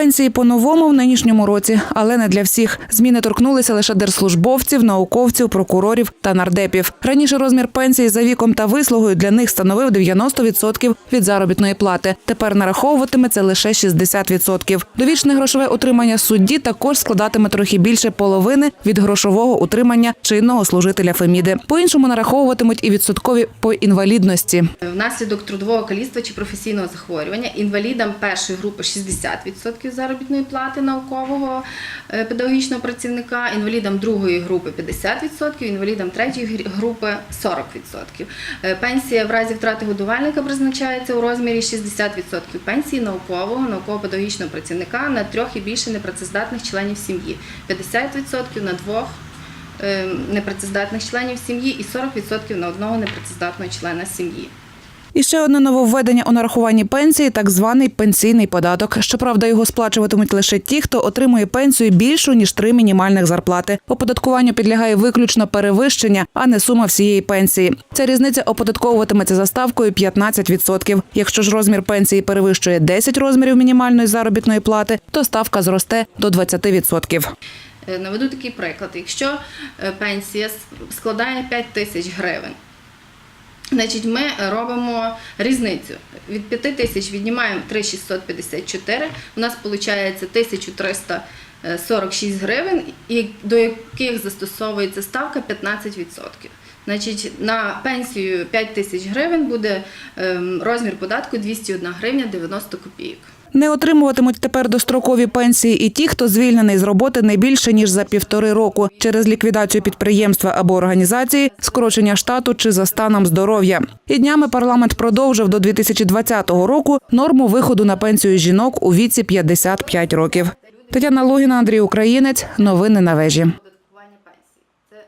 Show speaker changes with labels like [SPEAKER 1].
[SPEAKER 1] Пенсії по-новому в нинішньому році, але не для всіх. Зміни торкнулися лише держслужбовців, науковців, прокурорів та нардепів. Раніше розмір пенсії за віком та вислугою для них становив 90% від заробітної плати. Тепер нараховуватиметься лише 60%. Довічне грошове утримання судді також складатиме трохи більше половини від грошового утримання чинного служителя Феміди. По-іншому нараховуватимуть і відсоткові по інвалідності.
[SPEAKER 2] Внаслідок трудового каліцтва чи професійного захворювання інвалідам першої групи 60% заробітної плати наукового е, педагогічного працівника, інвалідам другої групи 50%, інвалідам третьої групи 40%. Е, Пенсія в разі втрати годувальника призначається у розмірі 60% пенсії наукового, науково-педагогічного працівника на трьох і більше непрацездатних членів сім'ї, 50% на двох е, непрацездатних членів сім'ї і 40% на одного непрацездатного члена сім'ї.
[SPEAKER 1] І ще одне нововведення у нарахуванні пенсії так званий пенсійний податок. Щоправда, його сплачуватимуть лише ті, хто отримує пенсію більшу ніж три мінімальних зарплати. Оподаткуванню підлягає виключно перевищення, а не сума всієї пенсії. Ця різниця оподатковуватиметься за ставкою 15%. Якщо ж розмір пенсії перевищує 10 розмірів мінімальної заробітної плати, то ставка зросте до 20%.
[SPEAKER 2] Е, Наведу такий приклад. Якщо е, пенсія складає 5 тисяч гривень, значить ми робимо різницю. Від 5 тисяч віднімаємо 3,654, у нас виходить 1346 гривень, до яких застосовується ставка 15%. Значить, на пенсію 5 тисяч гривень буде ем, розмір податку 201 гривня 90 копійок.
[SPEAKER 1] Не отримуватимуть тепер дострокові пенсії і ті, хто звільнений з роботи не більше ніж за півтори року через ліквідацію підприємства або організації, скорочення штату чи за станом здоров'я. І днями парламент продовжив до 2020 року норму виходу на пенсію жінок у віці 55 років. Тетяна Логіна, Андрій Українець. Новини на вежі.